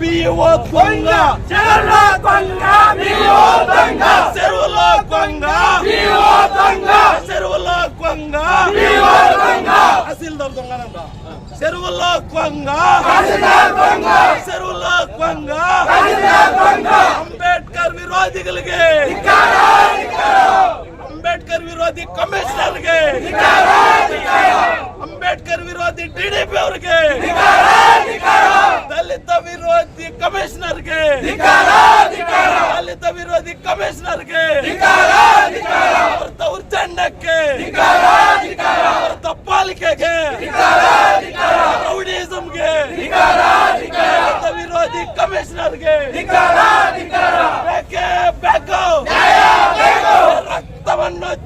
బియ్యవ కొంగ చెరల కొంగ బియ్యో దొంగ చెరువులో కొంగ బియ్యో దొంగ చెరువులో కొంగ బియ్యో దొంగ తహసీల్దార్ దొంగనంట చెరువులో కొంగ తహసీల్దార్ దొంగ చెరువులో కొంగ తహసీల్దార్ దొంగ ಅಂಬೇಡ್ಕರ್ ವಿರೋಧಿಗಳಿಗೆ ಧಿಕ್ಕಾರ ಧಿಕ್ಕಾರ ಅಂಬೇಡ್ಕರ್ ವಿರೋಧಿ ಕಮಿಷನರ್ಗೆ ಧಿಕ್ಕಾರ ಧಿಕ್ಕಾರ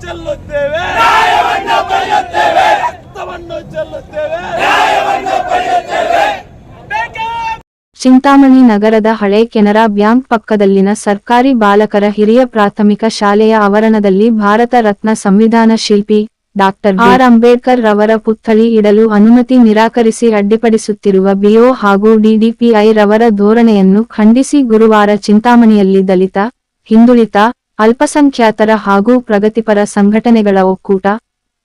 ಚೆಲ್ಲುತ್ತೇವೆ. ನ್ಯಾಯವನ್ನು ಪಡೆಯುತ್ತೇವೆ. ರಕ್ತವನ್ನು ಚೆಲ್ಲುತ್ತೇವೆ. ನ್ಯಾಯವನ್ನು ಪಡೆಯುತ್ತೇವೆ. ಚಿಂತಾಮಣಿ ನಗರದ ಹಳೆ ಕೆನರಾ ಬ್ಯಾಂಕ್ ಪಕ್ಕದಲ್ಲಿನ ಸರ್ಕಾರಿ ಬಾಲಕರ ಹಿರಿಯ ಪ್ರಾಥಮಿಕ ಶಾಲೆಯ ಆವರಣದಲ್ಲಿ ಭಾರತ ರತ್ನ ಸಂವಿಧಾನ ಶಿಲ್ಪಿ ಡಾಕ್ಟರ್ ಆರ್. ಅಂಬೇಡ್ಕರ್ ರವರ ಪುತ್ಥಳಿ ಇಡಲು ಅನುಮತಿ ನಿರಾಕರಿಸಿ ಅಡ್ಡಿಪಡಿಸುತ್ತಿರುವ ಬಿಒ ಹಾಗೂ ಡಿಡಿಪಿಐ ರವರ ಧೋರಣೆಯನ್ನು ಖಂಡಿಸಿ ಗುರುವಾರ ಚಿಂತಾಮಣಿಯಲ್ಲಿ ದಲಿತ ಹಿಂದುಳಿತ ಅಲ್ಪಸಂಖ್ಯಾತರ ಹಾಗೂ ಪ್ರಗತಿಪರ ಸಂಘಟನೆಗಳ ಒಕ್ಕೂಟ,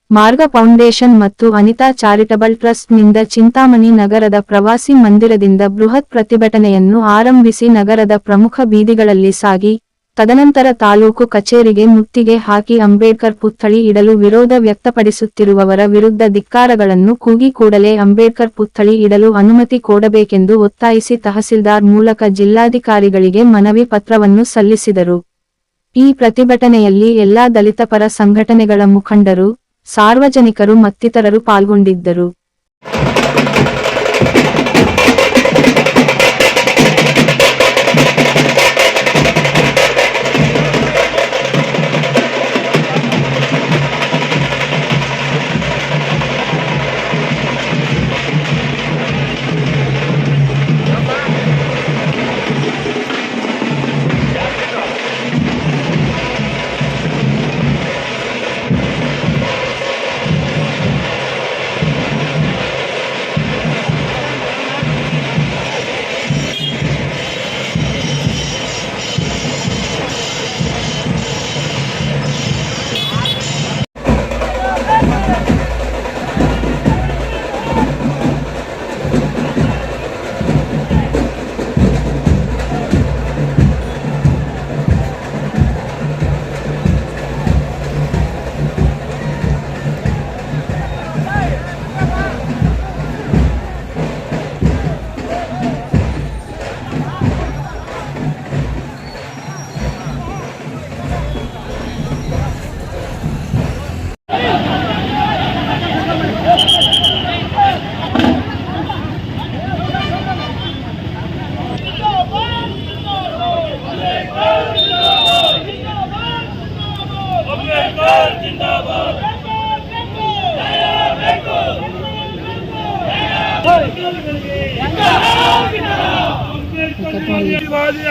ಮಾರ್ಗ ಫೌಂಡೇಶನ್ ಮತ್ತು ಅನಿತಾ ಚಾರಿಟಬಲ್ ಟ್ರಸ್ಟ್ನಿಂದ ಚಿಂತಾಮಣಿ ನಗರದ ಪ್ರವಾಸಿ ಮಂದಿರದಿಂದ ಬೃಹತ್ ಪ್ರತಿಭಟನೆಯನ್ನು ಆರಂಭಿಸಿ ನಗರದ ಪ್ರಮುಖ ಬೀದಿಗಳಲ್ಲಿ ಸಾಗಿ, ತದನಂತರ ತಾಲೂಕು ಕಚೇರಿಗೆ ಮುತ್ತಿಗೆ ಹಾಕಿ ಅಂಬೇಡ್ಕರ್ ಪುತ್ಥಳಿ ಇಡಲು ವಿರೋಧ ವ್ಯಕ್ತಪಡಿಸುತ್ತಿರುವವರ ವಿರುದ್ಧ ಧಿಕ್ಕಾರಗಳನ್ನು ಕೂಗಿ ಕೂಡಲೇ ಅಂಬೇಡ್ಕರ್ ಪುತ್ಥಳಿ ಇಡಲು ಅನುಮತಿ ಕೊಡಬೇಕೆಂದು ಒತ್ತಾಯಿಸಿ ತಹಸೀಲ್ದಾರ್ ಮೂಲಕ ಜಿಲ್ಲಾಧಿಕಾರಿಗಳಿಗೆ ಮನವಿ ಪತ್ರವನ್ನು ಸಲ್ಲಿಸಿದರು. ಈ ಪ್ರತಿಭಟನೆಯಲ್ಲಿ ಎಲ್ಲಾ ದಲಿತ ಪರ ಸಂಘಟನೆಗಳ ಮುಖಂಡರು ಸಾರ್ವಜನಿಕರು ಮತ್ತಿತರರು ಪಾಲ್ಗೊಂಡಿದ್ದರು.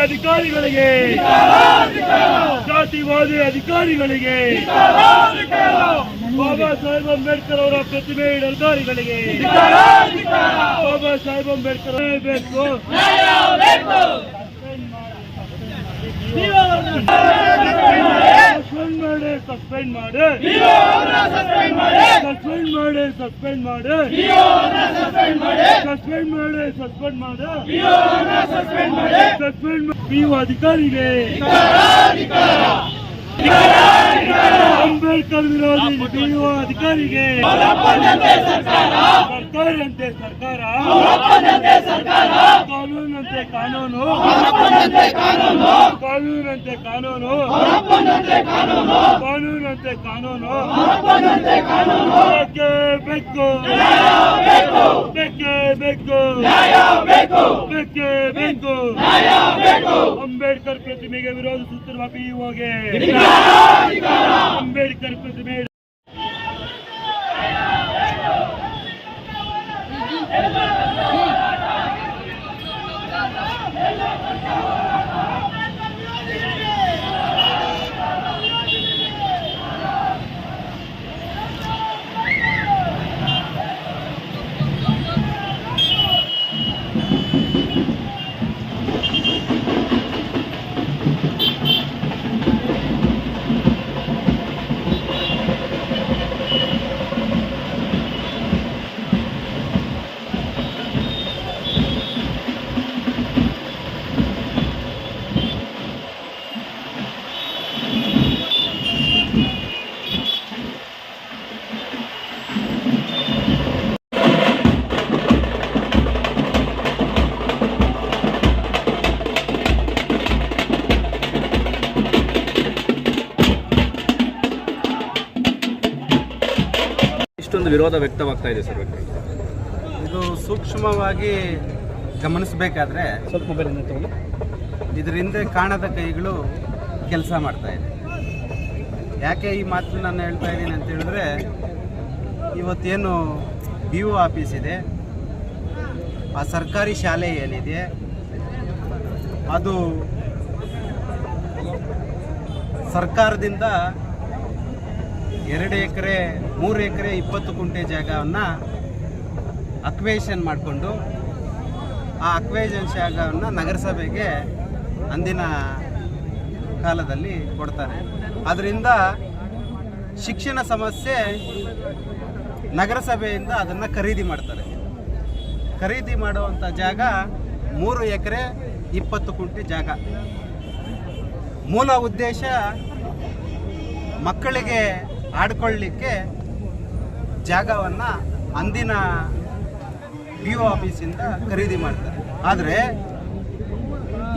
ಅಧಿಕಾರಿಗಳಿಗೆ. ಜಾತಿವಾದಿ ಅಧಿಕಾರಿಗಳಿಗೆ. ಬಾಬಾ ಸಾಹೇಬ್ ಅಂಬೇಡ್ಕರ್ ಅವರ ಪ್ರತಿಮೆ ಅಧಿಕಾರಿಗಳಿಗೆ ಬಾಬಾ ಸಾಹೇಬ್ ಅಂಬೇಡ್ಕರ್ ಬೇಕು. ಸಸ್ಪೆಂಡ್ ಮಾಡಿ ಸಸ್ಪೆಂಡ್ ಮಾಡಿ ಸಸ್ಪೆಂಡ್ ಮಾಡಿ ಸಸ್ಪೆಂಡ್ ಮಾಡಿ ಸಸ್ಪೆಂಡ್ ಮಾಡಿ ಸಸ್ಪೆಂಡ್ ಮಾಡಿ ಸಸ್ಪೆಂಡ್ ನೀವು ಅಧಿಕಾರಿಗೆ ಅಂಬೇಡ್ಕರ್ ವಿರೋಧಿ ಪಿಯುವ ಅಧಿಕಾರಿಗೆ ಸರ್ಕಾರಂತೆ ಸರ್ಕಾರ ಕಾನೂನಂತೆ ಕಾನೂನು ಕಾನೂನಂತೆ ಕಾನೂನು ಕಾನೂನಂತೆ ಕಾನೂನು, ಬೇಕೇ ಬೇಕು ಬೇಕೇ ಬೇಕು ಬೇಕೇ ಬೇಕು, ಅಂಬೇಡ್ಕರ್ ಪ್ರತಿಮೆಗೆ ವಿರೋಧಿಸುತ್ತಿರುವ ಪಿಯುಒಗೆ ಅಂಬೇಡ್ಕರ್ ಪ್ರತಿಮೆ ಇಷ್ಟೊಂದು ವಿರೋಧ ವ್ಯಕ್ತವಾಗ್ತಾ ಇದೆ ಸರ್ ಇದು ಸೂಕ್ಷ್ಮವಾಗಿ ಗಮನಿಸಬೇಕಾದ್ರೆ ಸ್ವಲ್ಪ ಮೊಬೈಲ್ ಇದ್ರ ಹಿಂದೆ ಕಾಣದ ಕೈಗಳು ಕೆಲಸ ಮಾಡ್ತಾ ಇದೆ. ಯಾಕೆ ಈ ಮಾತು ನಾನು ಹೇಳ್ತಾ ಇದ್ದೀನಿ ಅಂತ ಹೇಳಿದ್ರೆ ಇವತ್ತೇನು ಬಿ ಒ ಆಫೀಸ್ ಇದೆ ಆ ಸರ್ಕಾರಿ ಶಾಲೆ ಏನಿದೆ ಅದು ಸರ್ಕಾರದಿಂದ ಎರಡು ಎಕರೆ, ಮೂರು ಎಕರೆ, ಇಪ್ಪತ್ತು ಕುಂಟೆ ಜಾಗವನ್ನು ಅಕ್ವೇಷನ್ ಮಾಡಿಕೊಂಡು ಆ ಅಕ್ವೇಷನ್ ಜಾಗವನ್ನು ನಗರಸಭೆಗೆ ಅಂದಿನ ಕಾಲದಲ್ಲಿ ಕೊಡ್ತಾರೆ. ಅದರಿಂದ ಶಿಕ್ಷಣ ಸಮಸ್ಯೆ ನಗರಸಭೆಯಿಂದ ಅದನ್ನು ಖರೀದಿ ಮಾಡ್ತಾರೆ. ಖರೀದಿ ಮಾಡುವಂಥ ಜಾಗ ಮೂರು ಎಕರೆ, ಇಪ್ಪತ್ತು ಕುಂಟೆ ಜಾಗ. ಮೂಲ ಉದ್ದೇಶ ಮಕ್ಕಳಿಗೆ ಆಡ್ಕೊಳ್ಳಿಕ್ಕೆ ಜಾಗವನ್ನು ಅಂದಿನ ಬಿ ಒ ಆಫೀಸಿಂದ ಖರೀದಿ ಮಾಡ್ತಾರೆ. ಆದರೆ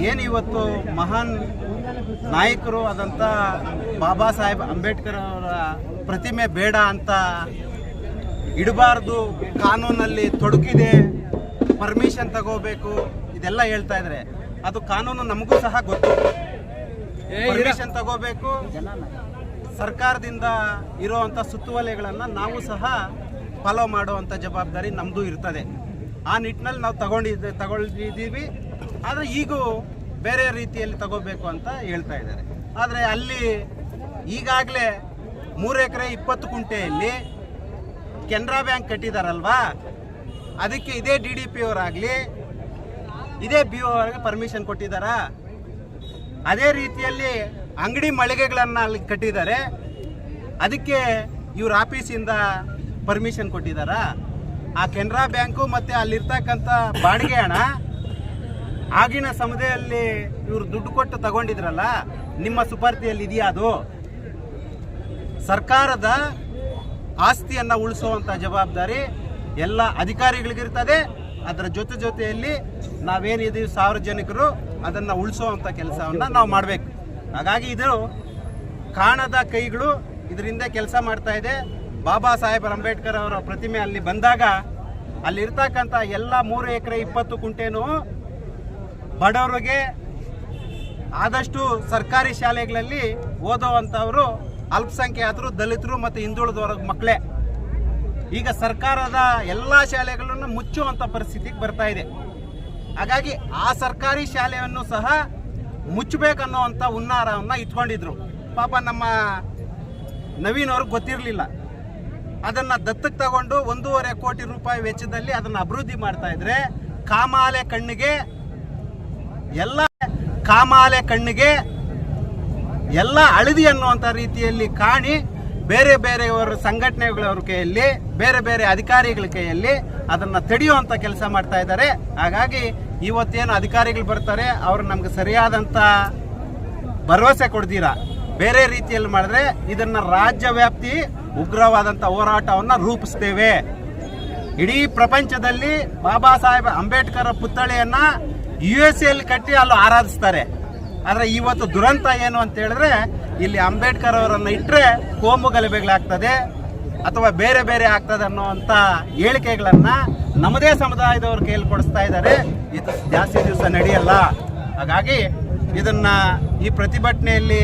ಏನು ಇವತ್ತು ಮಹಾನ್ ನಾಯಕರು ಆದಂಥ ಬಾಬಾ ಸಾಹೇಬ್ ಅಂಬೇಡ್ಕರ್ ಅವರ ಪ್ರತಿಮೆ ಬೇಡ ಅಂತ ಇಡಬಾರ್ದು ಕಾನೂನಲ್ಲಿ ತೊಡಕಿದೆ ಪರ್ಮಿಷನ್ ತಗೋಬೇಕು ಇದೆಲ್ಲ ಹೇಳ್ತಾ ಇದ್ರೆ ಅದು ಕಾನೂನು ನಮಗೂ ಸಹ ಗೊತ್ತು. ಪರ್ಮಿಷನ್ ತಗೋಬೇಕು ಸರ್ಕಾರದಿಂದ ಇರುವಂಥ ಸುತ್ತುವಲೆಗಳನ್ನು ನಾವು ಸಹ ಫಾಲೋ ಮಾಡುವಂಥ ಜವಾಬ್ದಾರಿ ನಮ್ಮದು ಇರ್ತದೆ. ಆ ನಿಟ್ಟಿನಲ್ಲಿ ನಾವು ತಗೊಂಡಿದ್ದೆ ತಗೊಂಡಿದ್ದೀವಿ ಆದರೆ ಈಗೂ ಬೇರೆ ರೀತಿಯಲ್ಲಿ ತಗೋಬೇಕು ಅಂತ ಹೇಳ್ತಾ ಇದ್ದಾರೆ. ಆದರೆ ಅಲ್ಲಿ ಈಗಾಗಲೇ ಮೂರು ಎಕರೆ ಇಪ್ಪತ್ತು ಕುಂಟೆಯಲ್ಲಿ ಕೆನರಾ ಬ್ಯಾಂಕ್ ಕಟ್ಟಿದಾರಲ್ವಾ? ಅದಕ್ಕೆ ಇದೇ ಡಿ ಡಿ ಪಿ ಅವರಾಗಲಿ, ಇದೇ ಬಿ ಒ ಪರ್ಮಿಷನ್ ಕೊಟ್ಟಿದ್ದಾರಾ? ಅದೇ ರೀತಿಯಲ್ಲಿ ಅಂಗಡಿ ಮಳಿಗೆಗಳನ್ನು ಅಲ್ಲಿ ಕಟ್ಟಿದ್ದಾರೆ. ಅದಕ್ಕೆ ಇವ್ರ ಆಫೀಸಿಂದ ಪರ್ಮಿಷನ್ ಕೊಟ್ಟಿದ್ದಾರಾ? ಆ ಕೆನರಾ ಬ್ಯಾಂಕು ಮತ್ತು ಅಲ್ಲಿರ್ತಕ್ಕಂಥ ಬಾಡಿಗೆ ಹಣ ಆಗಿನ ಸಮಯದಲ್ಲಿ ಇವರು ದುಡ್ಡು ಕೊಟ್ಟು ತಗೊಂಡಿದ್ರಲ್ಲ, ನಿಮ್ಮ ಸುಪಾರ್ತಿಯಲ್ಲಿ ಇದೆಯಾ ಅದು? ಸರ್ಕಾರದ ಆಸ್ತಿಯನ್ನು ಉಳಿಸುವಂಥ ಜವಾಬ್ದಾರಿ ಎಲ್ಲ ಅಧಿಕಾರಿಗಳಿಗಿರ್ತದೆ. ಅದರ ಜೊತೆ ಜೊತೆಯಲ್ಲಿ ನಾವೇನಿದೀವಿ ಸಾರ್ವಜನಿಕರು ಅದನ್ನು ಉಳಿಸುವಂಥ ಕೆಲಸವನ್ನು ನಾವು ಮಾಡಬೇಕು. ಹಾಗಾಗಿ ಇದು ಕಾಣದ ಕೈಗಳು ಇದರಿಂದ ಕೆಲಸ ಮಾಡ್ತಾ ಇದೆ. ಬಾಬಾ ಸಾಹೇಬ್ ಅಂಬೇಡ್ಕರ್ ಅವರ ಪ್ರತಿಮೆ ಅಲ್ಲಿ ಬಂದಾಗ ಅಲ್ಲಿರ್ತಕ್ಕಂಥ ಎಲ್ಲ ಮೂರು ಎಕರೆ ಇಪ್ಪತ್ತು ಕುಂಟೆನೂ ಬಡವರಿಗೆ ಆದಷ್ಟು ಸರ್ಕಾರಿ ಶಾಲೆಗಳಲ್ಲಿ ಓದೋವಂಥವರು ಅಲ್ಪಸಂಖ್ಯಾತರು, ದಲಿತರು ಮತ್ತು ಹಿಂದುಳಿದವರ ಮಕ್ಕಳೇ. ಈಗ ಸರ್ಕಾರದ ಎಲ್ಲ ಶಾಲೆಗಳನ್ನು ಮುಚ್ಚುವಂಥ ಪರಿಸ್ಥಿತಿಗೆ ಬರ್ತಾ ಇದೆ. ಹಾಗಾಗಿ ಆ ಸರ್ಕಾರಿ ಶಾಲೆಯನ್ನು ಸಹ ಮುಚ್ಚಬೇಕನ್ನುವಂಥ ಹುನ್ನಾರವನ್ನು ಇಟ್ಕೊಂಡಿದ್ರು. ಪಾಪ ನಮ್ಮ ನವೀನ್ ಅವ್ರಿಗೆ ಗೊತ್ತಿರಲಿಲ್ಲ. ಅದನ್ನು ದತ್ತಕ್ಕೆ ತಗೊಂಡು ಒಂದೂವರೆ ಕೋಟಿ ರೂಪಾಯಿ ವೆಚ್ಚದಲ್ಲಿ ಅದನ್ನು ಅಭಿವೃದ್ಧಿ ಮಾಡ್ತಾ ಇದ್ರೆ ಕಾಮಾಲೆ ಕಣ್ಣಿಗೆ ಎಲ್ಲ ಕಾಮಾಲೆ ಕಣ್ಣಿಗೆ ಎಲ್ಲ ಅಳದಿ ಅನ್ನುವಂಥ ರೀತಿಯಲ್ಲಿ ಕಾಣಿ ಬೇರೆ ಬೇರೆಯವರ ಸಂಘಟನೆಗಳವ್ರ ಕೈಯಲ್ಲಿ, ಬೇರೆ ಬೇರೆ ಅಧಿಕಾರಿಗಳ ಕೈಯಲ್ಲಿ ಅದನ್ನು ತಡೆಯುವಂಥ ಕೆಲಸ ಮಾಡ್ತಾ ಇದ್ದಾರೆ. ಹಾಗಾಗಿ ಇವತ್ತೇನು ಅಧಿಕಾರಿಗಳು ಬರ್ತಾರೆ, ಅವರು ನಮ್ಗೆ ಸರಿಯಾದಂಥ ಭರವಸೆ ಕೊಡ್ತೀರಾ? ಬೇರೆ ರೀತಿಯಲ್ಲಿ ಮಾಡಿದ್ರೆ ಇದನ್ನ ರಾಜ್ಯ ವ್ಯಾಪ್ತಿ ಉಗ್ರವಾದಂಥ ಹೋರಾಟವನ್ನು ರೂಪಿಸ್ತೇವೆ. ಇಡೀ ಪ್ರಪಂಚದಲ್ಲಿ ಬಾಬಾ ಸಾಹೇಬ್ ಅಂಬೇಡ್ಕರ್ ಪುತ್ಥಳಿಯನ್ನು ಯು ಎಸ್ ಎಲ್ಲಿ ಕಟ್ಟಿ ಅಲ್ಲಿ ಆರಾಧಿಸ್ತಾರೆ. ಆದರೆ ಇವತ್ತು ದುರಂತ ಏನು ಅಂತ ಹೇಳಿದ್ರೆ, ಇಲ್ಲಿ ಅಂಬೇಡ್ಕರ್ ಅವರನ್ನು ಇಟ್ಟರೆ ಕೋಮು ಗಲಭೆಗಳಾಗ್ತದೆ ಅಥವಾ ಬೇರೆ ಬೇರೆ ಆಗ್ತದೆ ಅನ್ನುವಂಥ ಹೇಳಿಕೆಗಳನ್ನ ನಮ್ಮದೇ ಸಮುದಾಯದವ್ರ ಕೈಯಲ್ಲಿ ಕೊಡಿಸ್ತಾ ಇದ್ದಾರೆ. ಇದು ಜಾಸ್ತಿ ದಿವಸ ನಡೆಯಲ್ಲ. ಹಾಗಾಗಿ ಇದನ್ನ ಈ ಪ್ರತಿಭಟನೆಯಲ್ಲಿ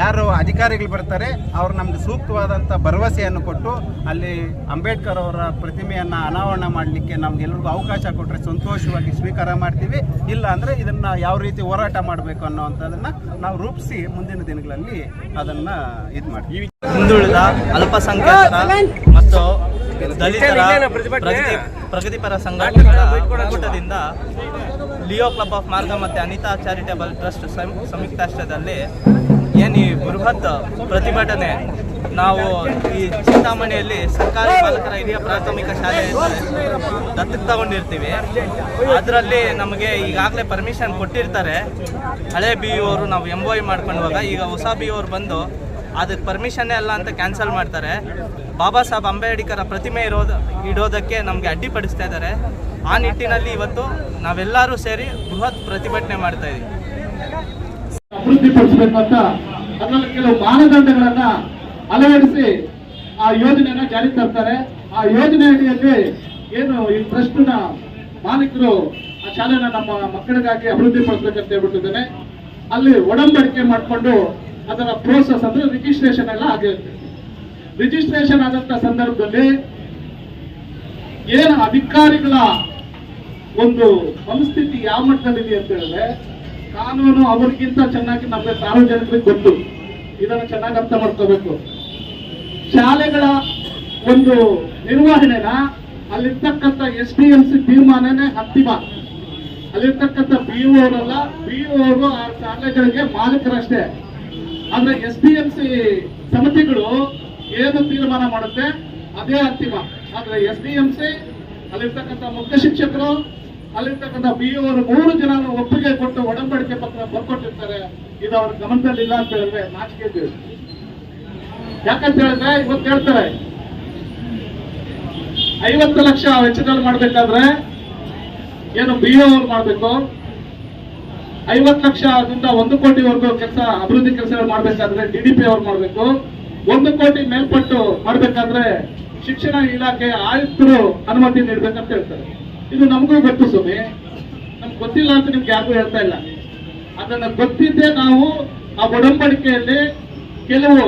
ಯಾರು ಅಧಿಕಾರಿಗಳು ಬರ್ತಾರೆ ಅವರು ನಮಗೆ ಸೂಕ್ತವಾದಂಥ ಭರವಸೆಯನ್ನು ಕೊಟ್ಟು ಅಲ್ಲಿ ಅಂಬೇಡ್ಕರ್ ಅವರ ಪ್ರತಿಮೆಯನ್ನು ಅನಾವರಣ ಮಾಡಲಿಕ್ಕೆ ನಮಗೆಲ್ಲರಿಗೂ ಅವಕಾಶ ಕೊಟ್ಟರೆ ಸಂತೋಷವಾಗಿ ಸ್ವೀಕಾರ ಮಾಡ್ತೀವಿ. ಇಲ್ಲ ಅಂದರೆ ಇದನ್ನು ಯಾವ ರೀತಿ ಹೋರಾಟ ಮಾಡಬೇಕು ಅನ್ನೋವಂಥದ್ದನ್ನು ನಾವು ರೂಪಿಸಿ ಮುಂದಿನ ದಿನಗಳಲ್ಲಿ ಅದನ್ನು ಇದು ಮಾಡ್ತೀವಿ ಹಿಂದುಳಿದ ಅಲ್ಪಸಂಖ್ಯಾತರ ಮತ್ತು ದಲಿತರ ಪ್ರಗತಿ ಪ್ರಗತಿಪರ ಸಂಘಟನೆಗಳ ಒಕ್ಕೂಟದಿಂದ ಲಿಯೋ ಕ್ಲಬ್ ಆಫ್ ಮಾರ್ಗ ಮತ್ತು ಅನಿತಾ ಚಾರಿಟೇಬಲ್ ಟ್ರಸ್ಟ್ ಸಂಯುಕ್ತ ಸಂಯುಕ್ತಾಶ್ರಯದಲ್ಲಿ ಏನು ಈ ಬೃಹತ್ ಪ್ರತಿಭಟನೆ? ನಾವು ಈ ಚಿಂತಾಮಣಿಯಲ್ಲಿ ಸರ್ಕಾರಿ ಬಾಲಕರ ಹಿರಿಯ ಪ್ರಾಥಮಿಕ ಶಾಲೆ ದತ್ತು ತಗೊಂಡಿರ್ತೀವಿ ಅದರಲ್ಲಿ ನಮಗೆ ಈಗಾಗಲೇ ಪರ್ಮಿಷನ್ ಕೊಟ್ಟಿರ್ತಾರೆ. ಹಳೆ ಬಿ ಅವರು ನಾವು ಎಂ ಮಾಡ್ಕೊಂಡು ಮಾಡ್ಕೊಂಡಾಗ ಈಗ ಹೊಸ ಬಿ ಅವ್ರು ಬಂದು ಅದಕ್ಕೆ ಪರ್ಮಿಷನ್ನೇ ಅಲ್ಲ ಅಂತ ಕ್ಯಾನ್ಸಲ್ ಮಾಡ್ತಾರೆ. ಬಾಬಾ ಸಾಹೇಬ್ ಅಂಬೇಡ್ಕರ ಪ್ರತಿಮೆ ಇರೋದು, ಇಡೋದಕ್ಕೆ ನಮಗೆ ಅಡ್ಡಿಪಡಿಸ್ತಾ ಇದ್ದಾರೆ. ಆ ನಿಟ್ಟಿನಲ್ಲಿ ಇವತ್ತು ನಾವೆಲ್ಲರೂ ಸೇರಿ ಬೃಹತ್ ಪ್ರತಿಭಟನೆ ಮಾಡ್ತಾ ಇದ್ದೀವಿ ಅಭಿವೃದ್ಧಿಪಡಿಸಬೇಕು ಅಂತ ಅದರಲ್ಲಿ ಕೆಲವು ಮಾನದಂಡಗಳನ್ನ ಅಳವಡಿಸಿ ಆ ಯೋಜನೆಯನ್ನ ಜಾರಿ ತರ್ತಾರೆ. ಆ ಯೋಜನೆ ಅಡಿಯಲ್ಲಿ ಏನು ಈ ಟ್ರಸ್ಟ್ನ ಮಾಲೀಕರು ಆ ಶಾಲೆನ ನಮ್ಮ ಮಕ್ಕಳಿಗಾಗಿ ಅಭಿವೃದ್ಧಿ ಪಡಿಸ್ಬೇಕಂತ ಹೇಳ್ಬಿಟ್ಟಿದ್ದೇನೆ. ಅಲ್ಲಿ ಒಡಂಬಡಿಕೆ ಮಾಡಿಕೊಂಡು ಅದರ ಪ್ರೋಸೆಸ್ ಅಂದ್ರೆ ರಿಜಿಸ್ಟ್ರೇಷನ್ ಎಲ್ಲ ಆಗಿರುತ್ತೆ ರಿಜಿಸ್ಟ್ರೇಷನ್ ಆದಂತ ಸಂದರ್ಭದಲ್ಲಿ ಏನು ಅಧಿಕಾರಿಗಳ ಒಂದು ಸಂಸ್ಥಿತಿ ಯಾವ ಮಟ್ಟದಲ್ಲಿ ಅಂತ ಹೇಳಿದ್ರೆ, ಕಾನೂನು ಅವರಿಗಿಂತ ಚೆನ್ನಾಗಿ ನಮಗೆ ಸಾರ್ವಜನಿಕರಿಗೆ ಗೊತ್ತು. ಇದನ್ನು ಚೆನ್ನಾಗಿ ಅರ್ಥ ಮಾಡ್ಕೋಬೇಕು. ಶಾಲೆಗಳ ಒಂದು ನಿರ್ವಹಣೆನ ಅಲ್ಲಿರ್ತಕ್ಕಂಥ ಎಸ್ ಡಿ ಎಂ ಸಿ ತೀರ್ಮಾನನೇ ಅಂತಿಮ. ಅಲ್ಲಿರ್ತಕ್ಕಂಥ ಬಿ ಅವರಲ್ಲ ಬಿ ಅವರು ಆ ಶಾಲೆಗಳಿಗೆ ಮಾಲೀಕರಷ್ಟೇ. ಆದ್ರೆ ಎಸ್ ಡಿ ಎಂ ಸಿ ಸಮಿತಿಗಳು ಏನು ತೀರ್ಮಾನ ಮಾಡುತ್ತೆ? ಅದೇ ಅಂತಿಮ. ಆದ್ರೆ ಎಸ್ ಡಿ ಎಂ ಸಿ ಅಲ್ಲಿರ್ತಕ್ಕಂಥ ಮುಖ್ಯ ಶಿಕ್ಷಕರು, ಅಲ್ಲಿರ್ತಕ್ಕಂಥ ಬಿ ಅವರು ಮೂರು ಜನ ಒಪ್ಪಿಗೆ ಕೊಟ್ಟು ಒಡಂಬಡಿಕೆ ಪತ್ರ ಬರ್ಕೊಟ್ಟಿರ್ತಾರೆ. ಇದು ಅವ್ರ ಗಮನದಲ್ಲಿಲ್ಲ ಅಂತ ಹೇಳಿದ್ರೆ ನಾಚಿಕೆ. ಯಾಕಂತ ಹೇಳಿದ್ರೆ ಇವತ್ತು ಹೇಳ್ತಾರೆ, ಐವತ್ತು ಲಕ್ಷ ವೆಚ್ಚದಲ್ಲಿ ಮಾಡ್ಬೇಕಾದ್ರೆ ಏನು ಬಿ ಅವ್ರು ಮಾಡ್ಬೇಕು? ಐವತ್ತು ಲಕ್ಷದಿಂದ ಒಂದು ಕೋಟಿವರೆಗೂ ಕೆಲಸ, ಅಭಿವೃದ್ಧಿ ಕೆಲಸಗಳು ಮಾಡ್ಬೇಕಾದ್ರೆ ಡಿ ಡಿ ಪಿ ಅವ್ರು ಮಾಡ್ಬೇಕು. ಒಂದು ಕೋಟಿ ಮೇಲ್ಪಟ್ಟು ಮಾಡಬೇಕಾದ್ರೆ ಶಿಕ್ಷಣ ಇಲಾಖೆ ಆಯುಕ್ತರು ಅನುಮತಿ ನೀಡ್ಬೇಕಂತ ಹೇಳ್ತಾರೆ. ಇದು ನಮಗೂ ಗೊತ್ತು ಸ್ವಾಮಿ. ನಮ್ಗೆ ಗೊತ್ತಿಲ್ಲ ಅಂತ ನಿಮ್ಗೆ ಯಾರಿಗೂ ಹೇಳ್ತಾ ಇಲ್ಲ. ಅದನ್ನ ಗೊತ್ತಿದ್ದೇ ನಾವು ಆ ಒಡಂಬಡಿಕೆಯಲ್ಲಿ ಕೆಲವು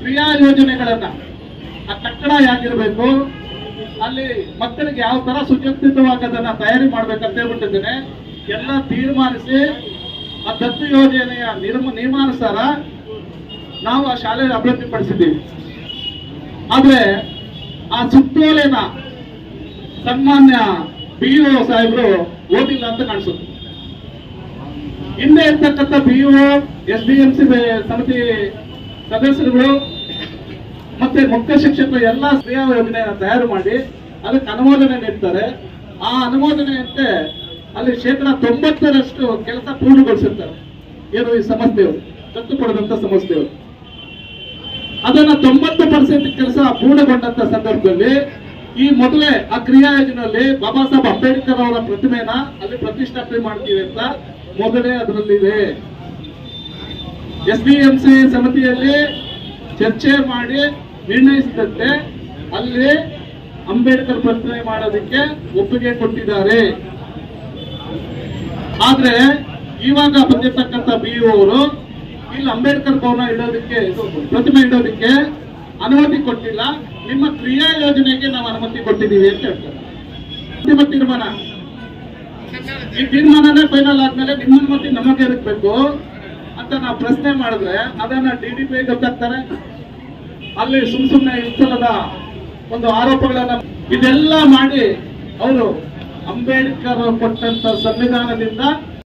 ಕ್ರಿಯಾ ಯೋಜನೆಗಳನ್ನ, ಆ ಕಟ್ಟಡ ಯಾಕಿರ್ಬೇಕು ಅಲ್ಲಿ ಮಕ್ಕಳಿಗೆ ಯಾವ ತರ ಸುರಕ್ಷಿತವಾಗಿ ಅದನ್ನ ತಯಾರಿ ಮಾಡ್ಬೇಕಂತ ಹೇಳ್ಬಿಟ್ಟಿದ್ದೇನೆ. ಎಲ್ಲ ತೀರ್ಮಾನಿಸಿ ಆ ದತ್ತು ಯೋಜನೆಯ ನಿರ್ಮ ನಿಯಮಾನುಸಾರ ನಾವು ಆ ಶಾಲೆ ಅಭಿವೃದ್ಧಿ ಪಡಿಸಿದ್ದೀವಿ ಆದ್ರೆ ಆ ಸುತ್ತೋಲೆನ ಸನ್ಮಾನ್ಯ ಬಿ ಸಾಹೇಬರು ಓದಿಲ್ಲ ಅಂತ ಕಾಣಿಸುತ್ತೆ. ಹಿಂದೆ ಇರ್ತಕ್ಕಂಥ B S D M C ಸಮಿತಿ ಸದಸ್ಯರುಗಳು ಮತ್ತೆ ಮುಖ್ಯ ಶಿಕ್ಷಕರು ಎಲ್ಲ ಕ್ರಿಯಾ ಯೋಜನೆಯನ್ನು ತಯಾರು ಮಾಡಿ ಅದಕ್ಕೆ ಅನುಮೋದನೆ ನೀಡ್ತಾರೆ. ಆ ಅನುಮೋದನೆಯಂತೆ ಅಲ್ಲಿ ಶೇಕಡ ತೊಂಬತ್ತರಷ್ಟು ಕೆಲಸ ಪೂರ್ಣಗೊಳಿಸುತ್ತಾರೆ. ಏನು ಈ ಸಂಸ್ಥೆಯವರು ದತ್ತು ಪಡೆದಂತ ಸಂಸ್ಥೆಯವರು ಅದನ್ನ ತೊಂಬತ್ತು ಪರ್ಸೆಂಟ್ ಕೆಲಸ ಪೂರ್ಣಗೊಂಡಂತ ಸಂದರ್ಭದಲ್ಲಿ ಈ ಮೊದಲೇ ಆ ಕ್ರಿಯಾ ಯೋಜನೆಯಲ್ಲಿ ಬಾಬಾ ಸಾಹೇಬ್ ಅಂಬೇಡ್ಕರ್ ಅವರ ಪ್ರತಿಮೆನ ಅಲ್ಲಿ ಪ್ರತಿಷ್ಠಾಪನೆ ಮಾಡ್ತೀವಿ ಅಂತ ಮೊದಲೇ ಅದರಲ್ಲಿದೆ. ಎಸ್ ಸಿ ಸಮಿತಿಯಲ್ಲಿ ಚರ್ಚೆ ಮಾಡಿ ನಿರ್ಣಯಿಸಿದಂತೆ ಅಲ್ಲಿ ಅಂಬೇಡ್ಕರ್ ಪ್ರತಿಮೆ ಮಾಡೋದಕ್ಕೆ ಒಪ್ಪಿಗೆ ಕೊಟ್ಟಿದ್ದಾರೆ. ಆದ್ರೆ ಇವಾಗ ಬಂದಿರ್ತಕ್ಕಂಥ ಬಿ ಅವರು ಇಲ್ಲಿ ಅಂಬೇಡ್ಕರ್ ಭವನ ಇಡೋದಕ್ಕೆ ಪ್ರತಿಮೆ ಇಡೋದಕ್ಕೆ ಅನುಮತಿ ಕೊಟ್ಟಿಲ್ಲ. ನಿಮ್ಮ ಕ್ರಿಯಾ ಯೋಜನೆಗೆ ನಾವು ಅನುಮತಿ ಕೊಟ್ಟಿದ್ದೀವಿ ಅಂತ ಹೇಳ್ತಾರೆ. ಅಂತಿಮ ತೀರ್ಮಾನ. ಈ ತೀರ್ಮಾನನೇ ಫೈನಲ್ ಆದ್ಮೇಲೆ ನಿಮ್ಮ ಅನುಮತಿ ನಮಗೆ ಇರಬೇಕು ಅಂತ ನಾವು ಪ್ರಶ್ನೆ ಮಾಡಿದ್ರೆ ಅದನ್ನ ಡಿ ಡಿ ಪಿ ಗೊತ್ತಾಗ್ತಾರೆ. ಅಲ್ಲಿ ಸುಮ್ ಸುಮ್ಮನೆ ಇರ್ತಲ್ಲದ ಒಂದು ಆರೋಪಗಳನ್ನ ಇದೆಲ್ಲ ಮಾಡಿ ಅವರು ಅಂಬೇಡ್ಕರ್ ಕೊಟ್ಟಂತ ಸಂವಿಧಾನದಿಂದ